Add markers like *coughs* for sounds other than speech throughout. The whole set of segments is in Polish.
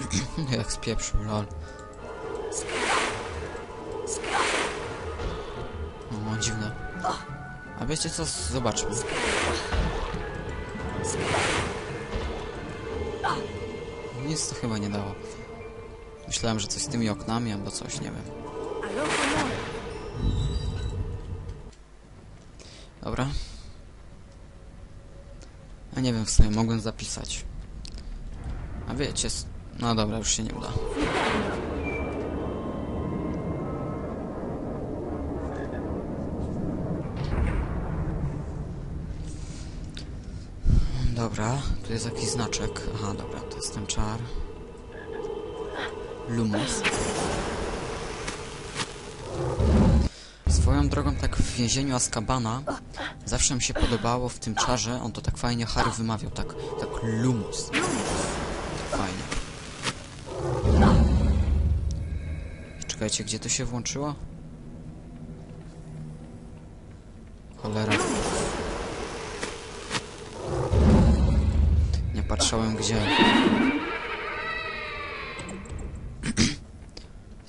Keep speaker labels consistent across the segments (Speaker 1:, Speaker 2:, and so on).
Speaker 1: *laughs* Jak spieprzył, lol. O, dziwne. A wiecie co? Zobaczmy. Nic to chyba nie dało. Myślałem, że coś z tymi oknami albo coś, nie wiem.
Speaker 2: No.
Speaker 1: Dobra. A nie wiem, w sumie mogłem zapisać. A wiecie, no dobra, już się nie uda. Dobra, tu jest jakiś znaczek. Aha, dobra, to jest ten czar. Lumos. Swoją drogą tak w więzieniu Azkabana zawsze mi się podobało w tym czarze, on to tak fajnie Harry wymawiał, tak, tak Lumos. Czekajcie, gdzie to się włączyło? Cholera. Nie patrzałem gdzie. *clears throat*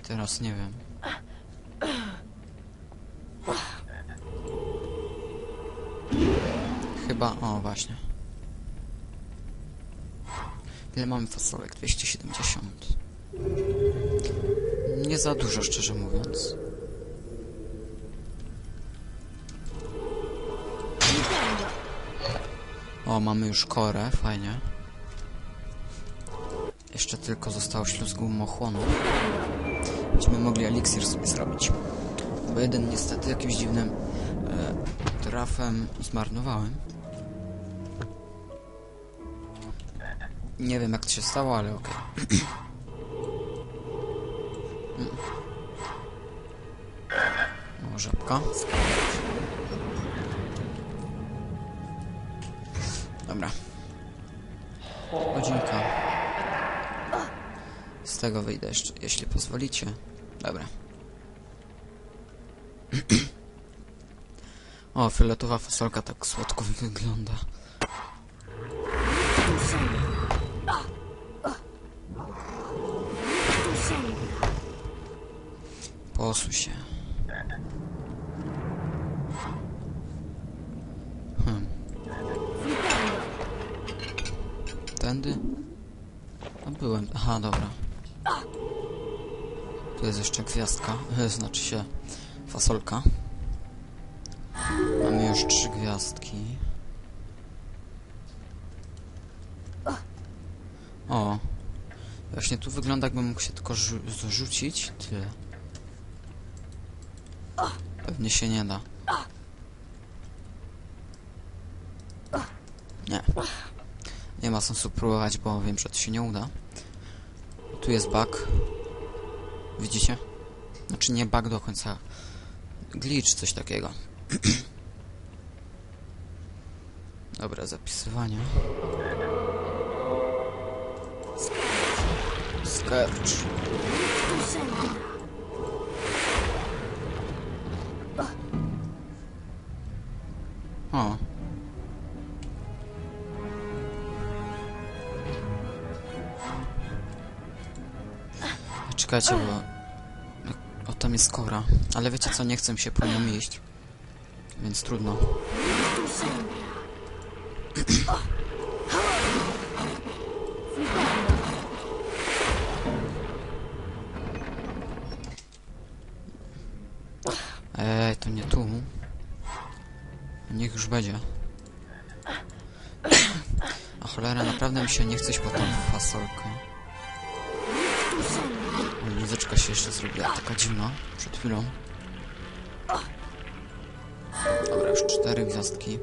Speaker 1: Teraz nie wiem. Chyba, o właśnie. Ile mamy fasolek? 270. Nie za dużo, szczerze mówiąc. O, mamy już korę, fajnie. Jeszcze tylko zostało śluzgu mochłonu. Będziemy mogli eliksir sobie zrobić. Bo jeden niestety jakimś dziwnym e, trafem zmarnowałem. Nie wiem jak to się stało, ale okej. Mm. *clears throat* O, żabka. Dobra. Godzinka. Z tego wyjdę jeszcze, jeśli pozwolicie. Dobra. *clears throat* O, fioletowa fasolka tak słodko wygląda. Posuń się. Tędy? A byłem. Aha, dobra. Tu jest jeszcze gwiazdka, znaczy się fasolka. Mamy już trzy gwiazdki. O. Właśnie tu wygląda jakbym mógł się tylko rzu zrzucić. Tyle. Pewnie się nie da. Nie. Nie ma sensu próbować, bo wiem, że to się nie uda. Tu jest bug. Widzicie? Znaczy nie bug do końca. Glitch, coś takiego. *clears throat* Dobra, zapisywanie. Sketch. O. Czekajcie, bo... O, tam jest kora. Ale wiecie co, nie chcę się po nią iść. Więc trudno. Ej, to nie tu. Niech już będzie. A cholera, naprawdę mi się nie chce po tą fasolkę. Muzyczka się jeszcze zrobiła taka dziwna przed chwilą. Dobra, już cztery gwiazdki.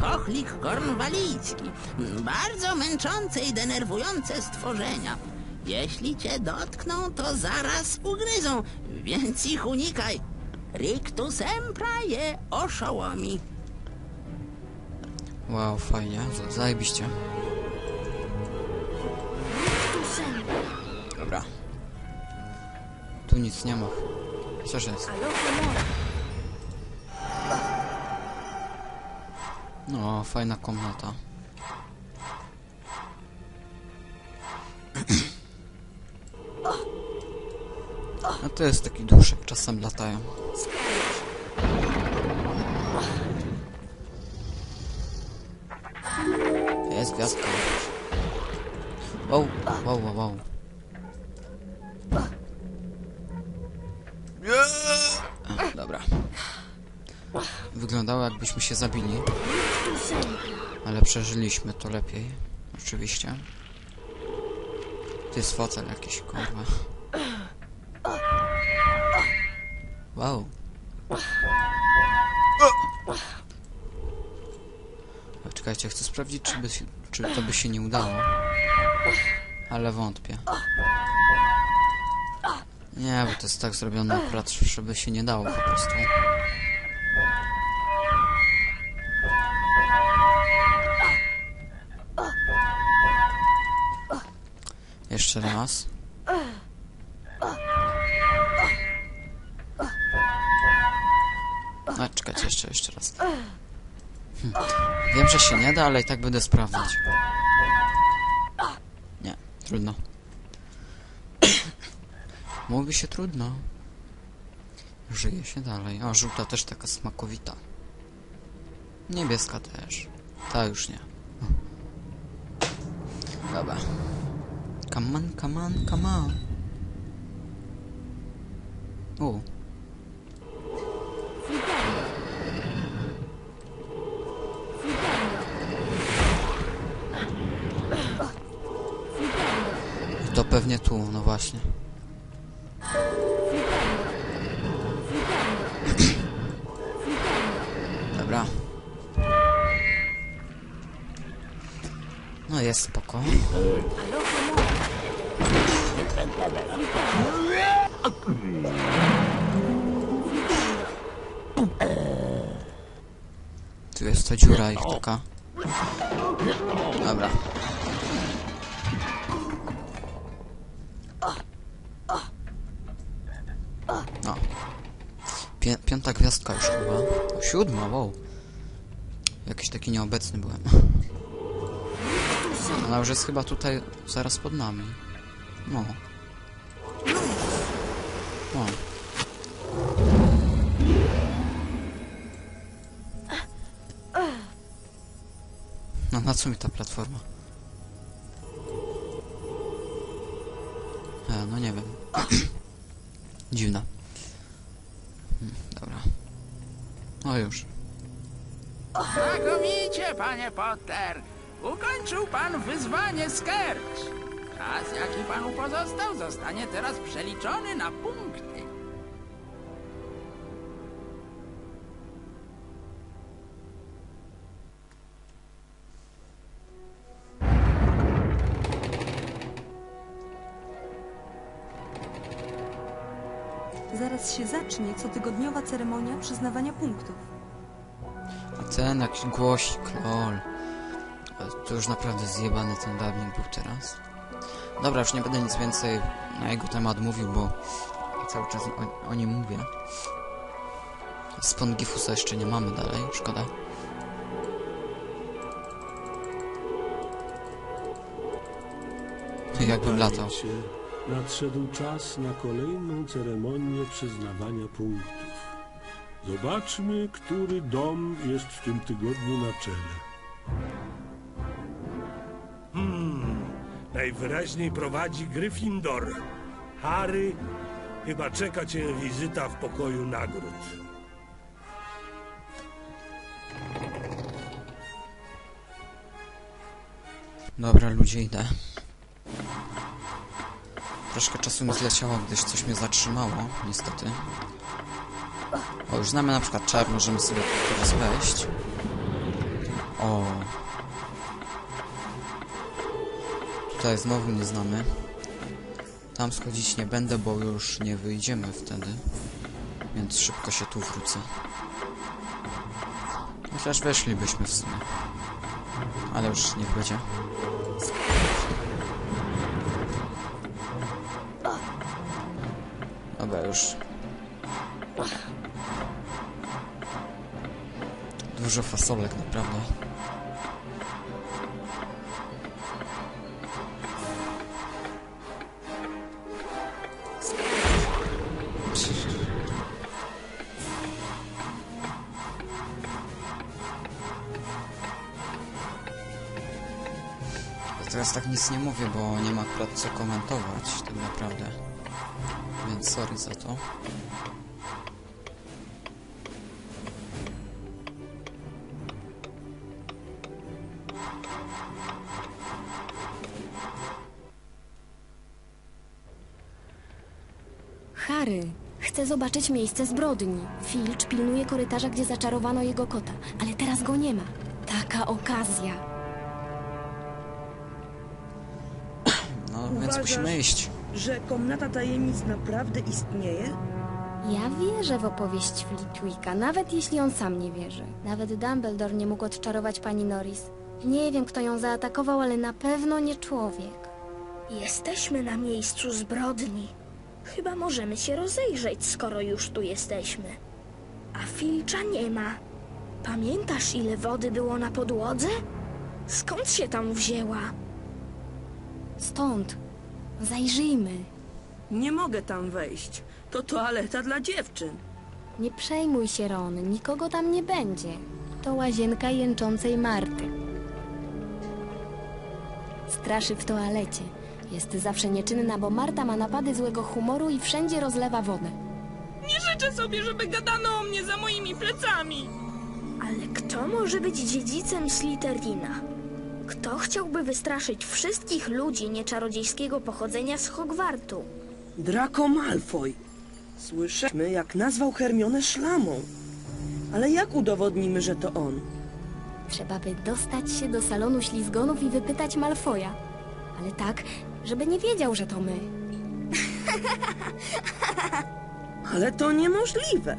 Speaker 3: Chochlik kornwalijski. Bardzo męczące i denerwujące stworzenia. Jeśli cię dotkną, to zaraz ugryzą, więc ich unikaj. Rictus sempra je oszołomi.
Speaker 1: Wow, fajnie, za- zajebiście. Dobra. Tu nic nie ma. Co jest?
Speaker 2: No.
Speaker 1: No, fajna komnata. A to jest taki duszek, czasem latają. Jest gwiazdka. Wow, wow, wow, wow. Dobra. Wyglądało jakbyśmy się zabili. Ale przeżyliśmy to lepiej. Oczywiście. To jest fotel jakiś, kurwa. Wow. Czekajcie, chcę sprawdzić, czy, by czy to by się nie udało. Ale wątpię. Nie, bo to jest tak zrobione akurat, żeby się nie dało po prostu. Jeszcze raz. A, czekajcie, jeszcze, jeszcze raz. Hm. Wiem, że się nie da, ale i tak będę sprawdzać. Nie, trudno. *coughs* Mówi się trudno. Żyje się dalej. O, żółta też taka smakowita. Niebieska też. Ta już nie. Dobra. Come on, come on, come on. Pewnie tu, no właśnie. *clears throat* Dobra. No jest spoko. Tu jest ta dziura ich taka. Dobra. Gwiazdka już chyba. O, siódma, wow. Jakiś taki nieobecny byłem. Ona już jest chyba tutaj zaraz pod nami. No. O. No na co mi ta platforma? E, no nie wiem. *clears throat* Dziwna. Hmm, Dobra. O już.
Speaker 2: Znakomicie, panie Potter! Ukończył pan wyzwanie Skercz. Czas, jaki panu pozostał, zostanie teraz przeliczony na punkty.
Speaker 4: Zacznie cotygodniowa ceremonia przyznawania punktów.
Speaker 1: A ten jakiś głosik, lol. Ale To już naprawdę zjebany ten dubbing był teraz. Dobra, już nie będę nic więcej na jego temat mówił, bo cały czas o, o nim mówię. Spongifusa jeszcze nie mamy dalej, szkoda. Jakbym latał.
Speaker 5: Nadszedł czas na kolejną ceremonię przyznawania punktów. Zobaczmy, który dom jest w tym tygodniu na czele. Hmm, najwyraźniej prowadzi Gryffindor. Harry, chyba czeka cię wizyta w pokoju nagród.
Speaker 1: Dobra, ludzie, idę. Troszkę czasu mi zleciało, gdyż coś mnie zatrzymało, niestety. O, już znamy na przykład czar, możemy sobie teraz wejść. O. Tutaj znowu nie znamy. Tam schodzić nie będę, bo już nie wyjdziemy wtedy. Więc szybko się tu wrócę. Chociaż weszlibyśmy w sumie. Ale już niech będzie. już. Dużo fasolek, naprawdę. Teraz tak nic nie mówię, bo nie ma akurat co komentować, tak naprawdę. Sorry za to.
Speaker 6: Harry, chcę zobaczyć miejsce zbrodni. Filch pilnuje korytarza, gdzie zaczarowano jego kota, ale teraz go nie ma. Taka okazja.
Speaker 1: No więc musimy iść.
Speaker 7: Że komnata tajemnic naprawdę istnieje?
Speaker 6: Ja wierzę w opowieść Flitwicka, nawet jeśli on sam nie wierzy. Nawet Dumbledore nie mógł odczarować pani Norris. Nie wiem, kto ją zaatakował, ale na pewno nie człowiek.
Speaker 8: Jesteśmy na miejscu zbrodni. Chyba możemy się rozejrzeć, skoro już tu jesteśmy. A Filcza nie ma. Pamiętasz, ile wody było na podłodze? Skąd się tam wzięła?
Speaker 6: Stąd. Zajrzyjmy.
Speaker 7: Nie mogę tam wejść. To toaleta dla dziewczyn.
Speaker 6: Nie przejmuj się, Ron, nikogo tam nie będzie. To łazienka jęczącej Marty. Straszy w toalecie. Jest zawsze nieczynna, bo Marta ma napady złego humoru i wszędzie rozlewa wodę.
Speaker 7: Nie życzę sobie, żeby gadano o mnie za moimi plecami.
Speaker 8: Ale kto może być dziedzicem Slytherina? Kto chciałby wystraszyć wszystkich ludzi nieczarodziejskiego pochodzenia z Hogwartu?
Speaker 7: Draco Malfoy. Słyszeliśmy, jak nazwał Hermionę szlamą. Ale jak udowodnimy, że to on?
Speaker 6: Trzeba by dostać się do salonu ślizgonów i wypytać Malfoja. Ale tak, żeby nie wiedział, że to my. *laughs*
Speaker 7: Ale to niemożliwe.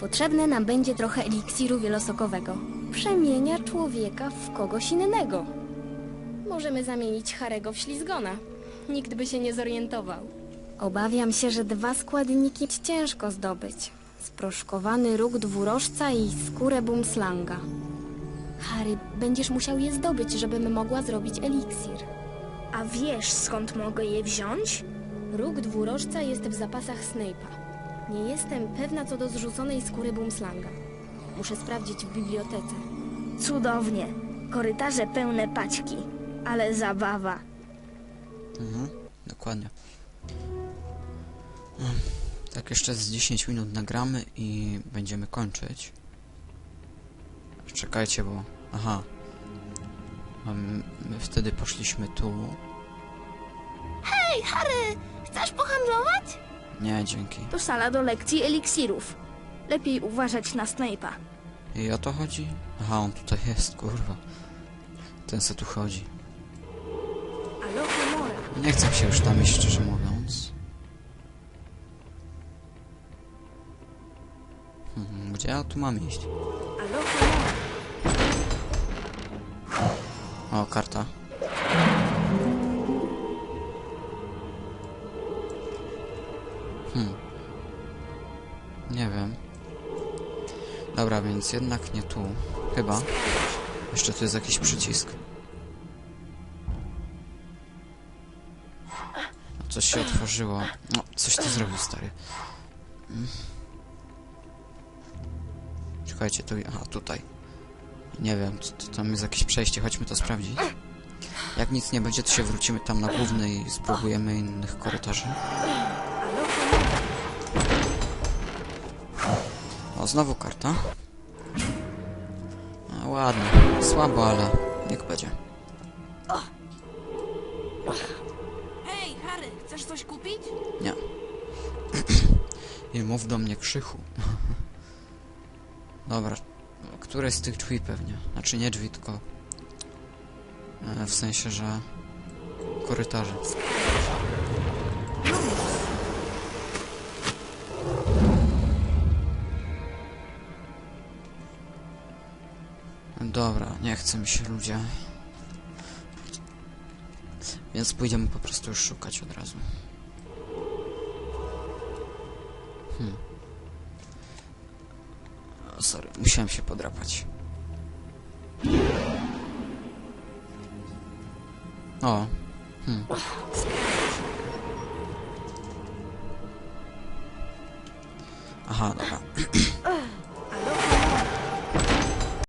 Speaker 6: Potrzebne nam będzie trochę eliksiru wielosokowego. Przemienia człowieka w kogoś innego. Możemy zamienić Harego w ślizgona. Nikt by się nie zorientował. Obawiam się, że dwa składniki ciężko zdobyć. Sproszkowany róg dwurożca i skórę bumslanga. Harry, będziesz musiał je zdobyć, żebym mogła zrobić eliksir.
Speaker 8: A wiesz, skąd mogę je wziąć?
Speaker 6: Róg dwurożca jest w zapasach Snape'a. Nie jestem pewna co do zrzuconej skóry bumslanga. Muszę sprawdzić w bibliotece.
Speaker 8: Cudownie. Korytarze pełne paćki. Ale zabawa.
Speaker 1: Mhm, dokładnie. Mm, Tak, jeszcze z 10 minut nagramy i będziemy kończyć. Czekajcie, bo... Aha. My wtedy poszliśmy tu.
Speaker 8: Hej, Harry! Chcesz pohandlować?
Speaker 1: Nie, dzięki.
Speaker 8: To sala do lekcji eliksirów. Lepiej uważać na Snape'a.
Speaker 1: I o to chodzi? Aha, on tutaj jest, kurwa. Ten se tu chodzi. Nie chcę się już tam iść, szczerze mówiąc. Hmm, gdzie ja tu mam iść? O, karta. Hmm. Nie wiem. Dobra, więc jednak nie tu. Chyba. Jeszcze tu jest jakiś przycisk. Coś się otworzyło. No, coś ty zrobił, stary. Mm. Czekajcie, tu... Aha, tutaj. Nie wiem, to, to tam jest jakieś przejście, chodźmy to sprawdzić. Jak nic nie będzie, to się wrócimy tam na główny i spróbujemy innych korytarzy. O, znowu karta. No, ładnie. Słabo, ale niech będzie. Mów do mnie krzychu. *laughs* Dobra. Które z tych drzwi pewnie? Znaczy nie drzwi, tylko... E, w sensie, że... Korytarze. Dobra, nie chce mi się ludzie. Więc pójdziemy po prostu już szukać od razu. Hmm. O, sorry, musiałem się podrapać. O. Hmm. Aha, dobra. *clears throat*